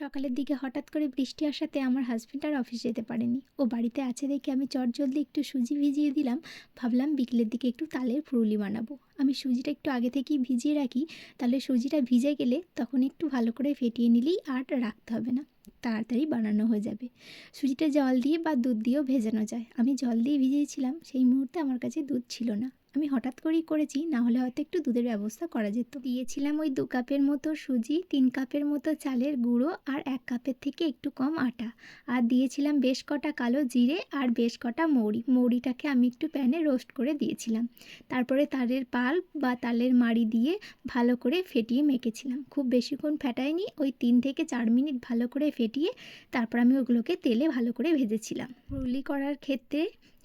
সকালের দিকে হঠাৎ করে বৃষ্টি আসাতে আমার হাজব্যান্ড আর অফিস যেতে পারেনি। ও বাড়িতে আছে দেখে আমি চটজলদি একটু সুজি ভিজিয়ে দিলাম। ভাবলাম বিকেলের দিকে একটু তালের ফুরুলি বানাবো। আমি সুজিটা একটু আগে থেকেই ভিজিয়ে রাখি, তাহলে সুজিটা ভিজে গেলে তখন একটু ভালো করে ফেটিয়ে নিলেই আর রাখতে হবে না। তাড়াতাড়ি বানানো হয়ে যাবে। সুজিটা জল দিয়ে বা দুধ দিয়েও ভেজানো যায়। আমি জল দিয়ে ভিজিয়েছিলাম, সেই মুহূর্তে আমার কাছে দুধ ছিল না। আমি হঠাৎ করেই করেছি না হলে হয়তো একটু দুধের ব্যবস্থা করা যেত। দিয়েছিলাম ওই দু কাপের মতো সুজি, তিন কাপের মতো চালের গুঁড়ো আর এক কাপের থেকে একটু কম আটা। আর দিয়েছিলাম বেশ কটা কালো জিরে আর বেশ কটা মৌরি। মৌরিটাকে আমি একটু প্যানে রোস্ট করে দিয়েছিলাম। তারপরে তালের পাল্প বা তালের মাড়ি দিয়ে ভালো করে ফেটিয়ে মেখেছিলাম। খুব বেশিক্ষণ ফেটাইনি ওই তিন থেকে চার মিনিট ভালো করে ফেটিয়ে তারপর আমি ওগুলোকে তেলে ভালো করে ভেজেছিলাম। রুলি করার ক্ষেত্রে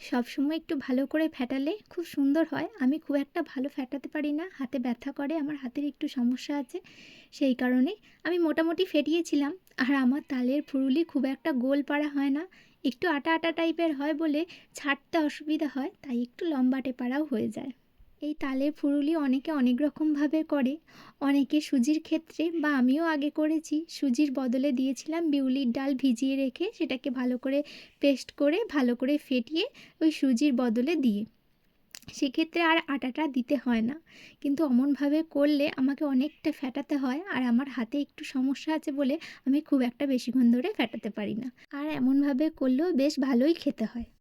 সবসময় একটু ভালো করে ফেটালে খুব সুন্দর হয়। আমি খুব একটা ভালো ফেটাতে পারি না। হাতে ব্যথা করে, আমার হাতের একটু সমস্যা আছে। সেই কারণে আমি মোটামুটি ফেটিয়েছিলাম। আর আমার তালের ফুরুলি খুব একটা গোল পাড়া হয় না। একটু আটা আটা টাইপের হয় বলে ছাড়তে অসুবিধা হয়, তাই একটু লম্বাটে পাড়াও হয়ে যায়। এই তালের ফুরুলি অনেকে অনেক রকমভাবে করে। অনেকে সুজির ক্ষেত্রে বা আমিও আগে করেছি। সুজির বদলে দিয়েছিলাম বিউলির ডাল ভিজিয়ে রেখে সেটাকে ভালো করে পেস্ট করে, ভালো করে ফেটিয়ে ওই সুজির বদলে দিয়ে। সেক্ষেত্রে আর আটাটা দিতে হয় না। কিন্তু অমনভাবে করলে আমাকে অনেকটা ফেটাতে হয় আর আমার হাতে একটু সমস্যা আছে বলে আমি খুব একটা বেশিক্ষণ ধরে ফেটাতে পারি না। আর এমনভাবে করলেও বেশ ভালোই খেতে হয়।